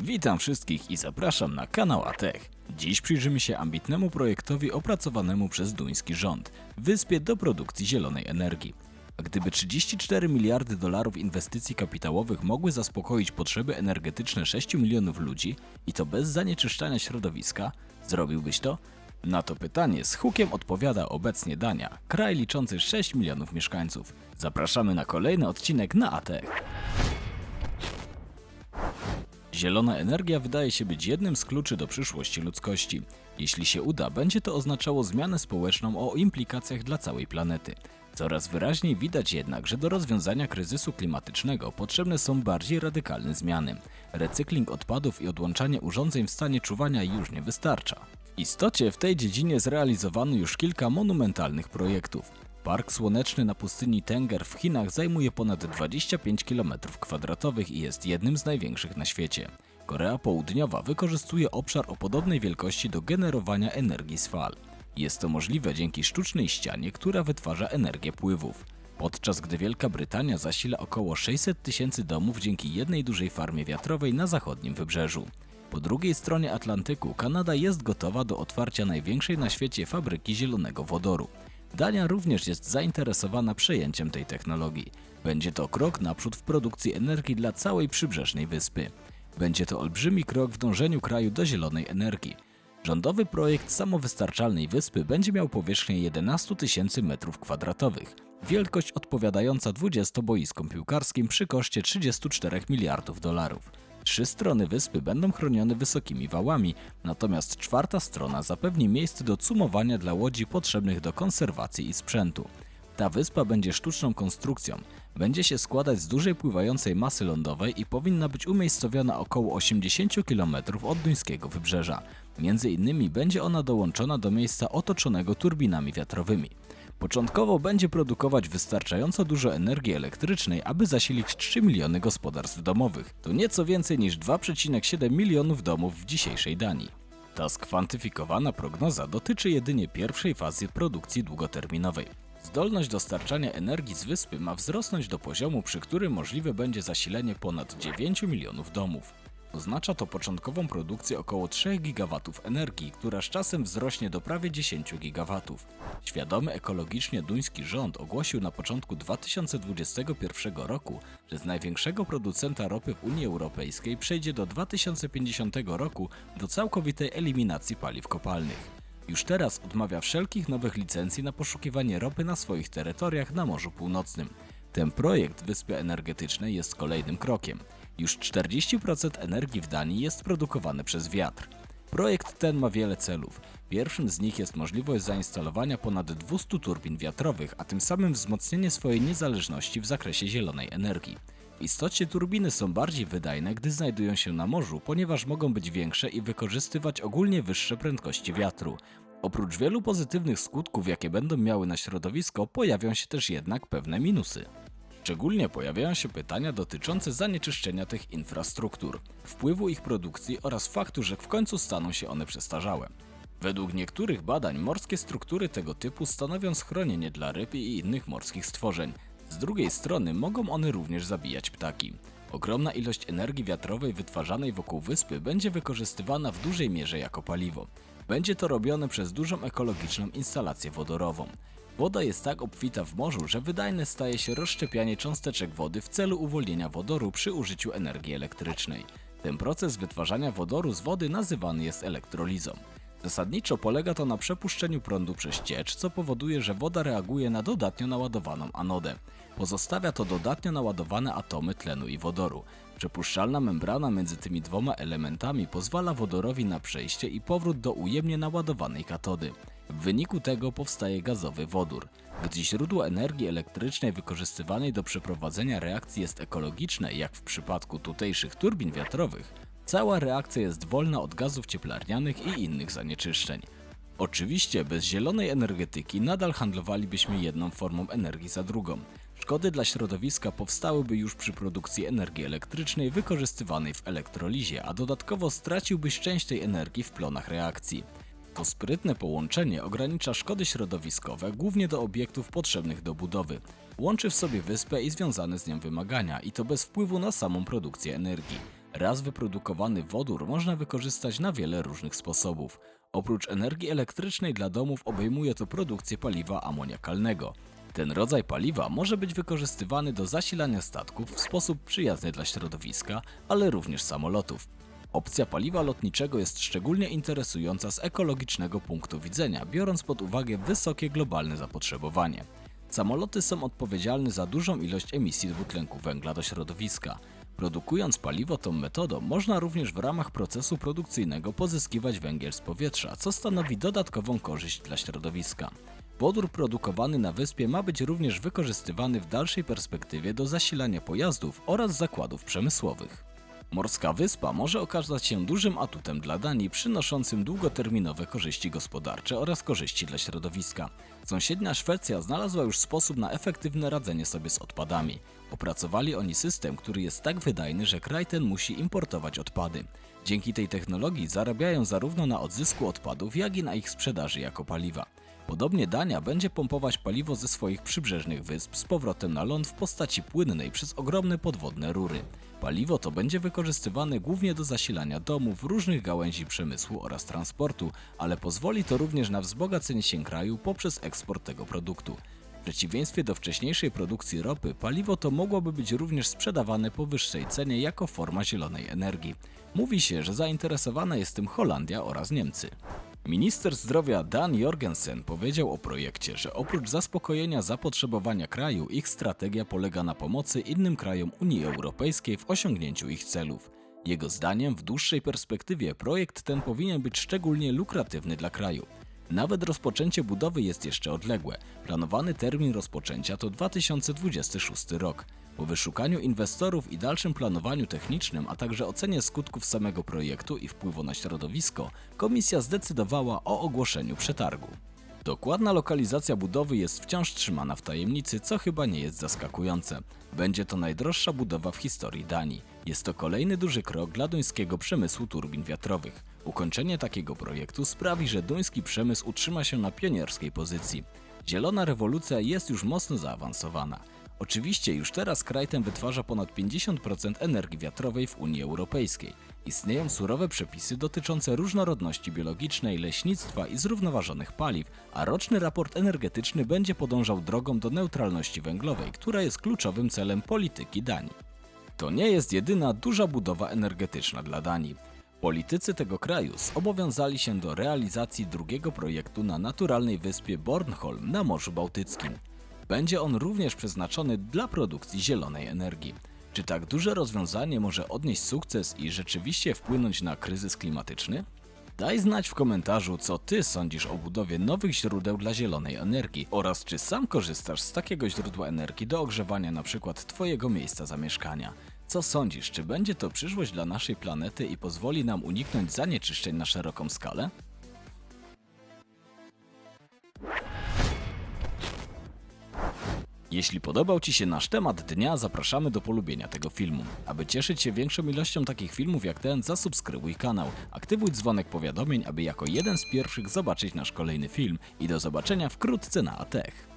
Witam wszystkich i zapraszam na kanał Atech. Dziś przyjrzymy się ambitnemu projektowi opracowanemu przez duński rząd wyspie do produkcji zielonej energii. Gdyby 34 miliardy dolarów inwestycji kapitałowych mogły zaspokoić potrzeby energetyczne 6 milionów ludzi i to bez zanieczyszczania środowiska, zrobiłbyś to? Na to pytanie z hukiem odpowiada obecnie Dania, kraj liczący 6 milionów mieszkańców. Zapraszamy na kolejny odcinek na Atech. Zielona energia wydaje się być jednym z kluczy do przyszłości ludzkości. Jeśli się uda, będzie to oznaczało zmianę społeczną o implikacjach dla całej planety. Coraz wyraźniej widać jednak, że do rozwiązania kryzysu klimatycznego potrzebne są bardziej radykalne zmiany. Recykling odpadów i odłączanie urządzeń w stanie czuwania już nie wystarcza. W istocie w tej dziedzinie zrealizowano już kilka monumentalnych projektów. Park słoneczny na pustyni Tenger w Chinach zajmuje ponad 25 km2 i jest jednym z największych na świecie. Korea Południowa wykorzystuje obszar o podobnej wielkości do generowania energii z fal. Jest to możliwe dzięki sztucznej ścianie, która wytwarza energię pływów. Podczas gdy Wielka Brytania zasila około 600 tysięcy domów dzięki jednej dużej farmie wiatrowej na zachodnim wybrzeżu. Po drugiej stronie Atlantyku Kanada jest gotowa do otwarcia największej na świecie fabryki zielonego wodoru. Dania również jest zainteresowana przejęciem tej technologii. Będzie to krok naprzód w produkcji energii dla całej przybrzeżnej wyspy. Będzie to olbrzymi krok w dążeniu kraju do zielonej energii. Rządowy projekt samowystarczalnej wyspy będzie miał powierzchnię 11 tysięcy metrów kwadratowych, wielkość odpowiadająca 20 boiskom piłkarskim przy koszcie 34 miliardów dolarów. Trzy strony wyspy będą chronione wysokimi wałami, natomiast czwarta strona zapewni miejsce do cumowania dla łodzi potrzebnych do konserwacji i sprzętu. Ta wyspa będzie sztuczną konstrukcją. Będzie się składać z dużej pływającej masy lądowej i powinna być umiejscowiona około 80 km od duńskiego wybrzeża. Między innymi będzie ona dołączona do miejsca otoczonego turbinami wiatrowymi. Początkowo będzie produkować wystarczająco dużo energii elektrycznej, aby zasilić 3 miliony gospodarstw domowych. To nieco więcej niż 2,7 milionów domów w dzisiejszej Danii. Ta skwantyfikowana prognoza dotyczy jedynie pierwszej fazy produkcji długoterminowej. Zdolność dostarczania energii z wyspy ma wzrosnąć do poziomu, przy którym możliwe będzie zasilenie ponad 9 milionów domów. Oznacza to początkową produkcję około 3 GW energii, która z czasem wzrośnie do prawie 10 GW. Świadomy ekologicznie duński rząd ogłosił na początku 2021 roku, że z największego producenta ropy w Unii Europejskiej przejdzie do 2050 roku do całkowitej eliminacji paliw kopalnych. Już teraz odmawia wszelkich nowych licencji na poszukiwanie ropy na swoich terytoriach na Morzu Północnym. Ten projekt Wyspy Energetycznej jest kolejnym krokiem. Już 40% energii w Danii jest produkowane przez wiatr. Projekt ten ma wiele celów. Pierwszym z nich jest możliwość zainstalowania ponad 200 turbin wiatrowych, a tym samym wzmocnienie swojej niezależności w zakresie zielonej energii. W istocie turbiny są bardziej wydajne, gdy znajdują się na morzu, ponieważ mogą być większe i wykorzystywać ogólnie wyższe prędkości wiatru. Oprócz wielu pozytywnych skutków, jakie będą miały na środowisko, pojawią się też jednak pewne minusy. Szczególnie pojawiają się pytania dotyczące zanieczyszczenia tych infrastruktur, wpływu ich produkcji oraz faktu, że w końcu staną się one przestarzałe. Według niektórych badań morskie struktury tego typu stanowią schronienie dla ryb i innych morskich stworzeń. Z drugiej strony mogą one również zabijać ptaki. Ogromna ilość energii wiatrowej wytwarzanej wokół wyspy będzie wykorzystywana w dużej mierze jako paliwo. Będzie to robione przez dużą ekologiczną instalację wodorową. Woda jest tak obfita w morzu, że wydajne staje się rozszczepianie cząsteczek wody w celu uwolnienia wodoru przy użyciu energii elektrycznej. Ten proces wytwarzania wodoru z wody nazywany jest elektrolizą. Zasadniczo polega to na przepuszczeniu prądu przez ciecz, co powoduje, że woda reaguje na dodatnio naładowaną anodę. Pozostawia to dodatnio naładowane atomy tlenu i wodoru. Przepuszczalna membrana między tymi dwoma elementami pozwala wodorowi na przejście i powrót do ujemnie naładowanej katody. W wyniku tego powstaje gazowy wodór. Gdy źródło energii elektrycznej wykorzystywanej do przeprowadzenia reakcji jest ekologiczne, jak w przypadku tutejszych turbin wiatrowych, cała reakcja jest wolna od gazów cieplarnianych i innych zanieczyszczeń. Oczywiście bez zielonej energetyki nadal handlowalibyśmy jedną formą energii za drugą. Szkody dla środowiska powstałyby już przy produkcji energii elektrycznej wykorzystywanej w elektrolizie, a dodatkowo straciłbyś część tej energii w plonach reakcji. To sprytne połączenie ogranicza szkody środowiskowe głównie do obiektów potrzebnych do budowy. Łączy w sobie wyspę i związane z nią wymagania i to bez wpływu na samą produkcję energii. Raz wyprodukowany wodór można wykorzystać na wiele różnych sposobów. Oprócz energii elektrycznej dla domów obejmuje to produkcję paliwa amoniakalnego. Ten rodzaj paliwa może być wykorzystywany do zasilania statków w sposób przyjazny dla środowiska, ale również samolotów. Opcja paliwa lotniczego jest szczególnie interesująca z ekologicznego punktu widzenia, biorąc pod uwagę wysokie globalne zapotrzebowanie. Samoloty są odpowiedzialne za dużą ilość emisji dwutlenku węgla do środowiska. Produkując paliwo tą metodą, można również w ramach procesu produkcyjnego pozyskiwać węgiel z powietrza, co stanowi dodatkową korzyść dla środowiska. Wodór produkowany na wyspie ma być również wykorzystywany w dalszej perspektywie do zasilania pojazdów oraz zakładów przemysłowych. Morska wyspa może okazać się dużym atutem dla Danii, przynoszącym długoterminowe korzyści gospodarcze oraz korzyści dla środowiska. Sąsiednia Szwecja znalazła już sposób na efektywne radzenie sobie z odpadami. Opracowali oni system, który jest tak wydajny, że kraj ten musi importować odpady. Dzięki tej technologii zarabiają zarówno na odzysku odpadów, jak i na ich sprzedaży jako paliwa. Podobnie Dania będzie pompować paliwo ze swoich przybrzeżnych wysp z powrotem na ląd w postaci płynnej przez ogromne podwodne rury. Paliwo to będzie wykorzystywane głównie do zasilania domów, różnych gałęzi przemysłu oraz transportu, ale pozwoli to również na wzbogacenie się kraju poprzez eksport tego produktu. W przeciwieństwie do wcześniejszej produkcji ropy, paliwo to mogłoby być również sprzedawane po wyższej cenie jako forma zielonej energii. Mówi się, że zainteresowana jest tym Holandia oraz Niemcy. Minister zdrowia Dan Jorgensen powiedział o projekcie, że oprócz zaspokojenia zapotrzebowania kraju, ich strategia polega na pomocy innym krajom Unii Europejskiej w osiągnięciu ich celów. Jego zdaniem w dłuższej perspektywie projekt ten powinien być szczególnie lukratywny dla kraju. Nawet rozpoczęcie budowy jest jeszcze odległe. Planowany termin rozpoczęcia to 2026 rok. Po wyszukaniu inwestorów i dalszym planowaniu technicznym, a także ocenie skutków samego projektu i wpływu na środowisko, komisja zdecydowała o ogłoszeniu przetargu. Dokładna lokalizacja budowy jest wciąż trzymana w tajemnicy, co chyba nie jest zaskakujące. Będzie to najdroższa budowa w historii Danii. Jest to kolejny duży krok dla duńskiego przemysłu turbin wiatrowych. Ukończenie takiego projektu sprawi, że duński przemysł utrzyma się na pionierskiej pozycji. Zielona rewolucja jest już mocno zaawansowana. Oczywiście już teraz kraj ten wytwarza ponad 50% energii wiatrowej w Unii Europejskiej. Istnieją surowe przepisy dotyczące różnorodności biologicznej, leśnictwa i zrównoważonych paliw, a roczny raport energetyczny będzie podążał drogą do neutralności węglowej, która jest kluczowym celem polityki Danii. To nie jest jedyna duża budowa energetyczna dla Danii. Politycy tego kraju zobowiązali się do realizacji drugiego projektu na naturalnej wyspie Bornholm na Morzu Bałtyckim. Będzie on również przeznaczony dla produkcji zielonej energii. Czy tak duże rozwiązanie może odnieść sukces i rzeczywiście wpłynąć na kryzys klimatyczny? Daj znać w komentarzu, co ty sądzisz o budowie nowych źródeł dla zielonej energii oraz czy sam korzystasz z takiego źródła energii do ogrzewania np. twojego miejsca zamieszkania. Co sądzisz, czy będzie to przyszłość dla naszej planety i pozwoli nam uniknąć zanieczyszczeń na szeroką skalę? Jeśli podobał Ci się nasz temat dnia, zapraszamy do polubienia tego filmu. Aby cieszyć się większą ilością takich filmów jak ten, zasubskrybuj kanał, aktywuj dzwonek powiadomień, aby jako jeden z pierwszych zobaczyć nasz kolejny film i do zobaczenia wkrótce na ATECH.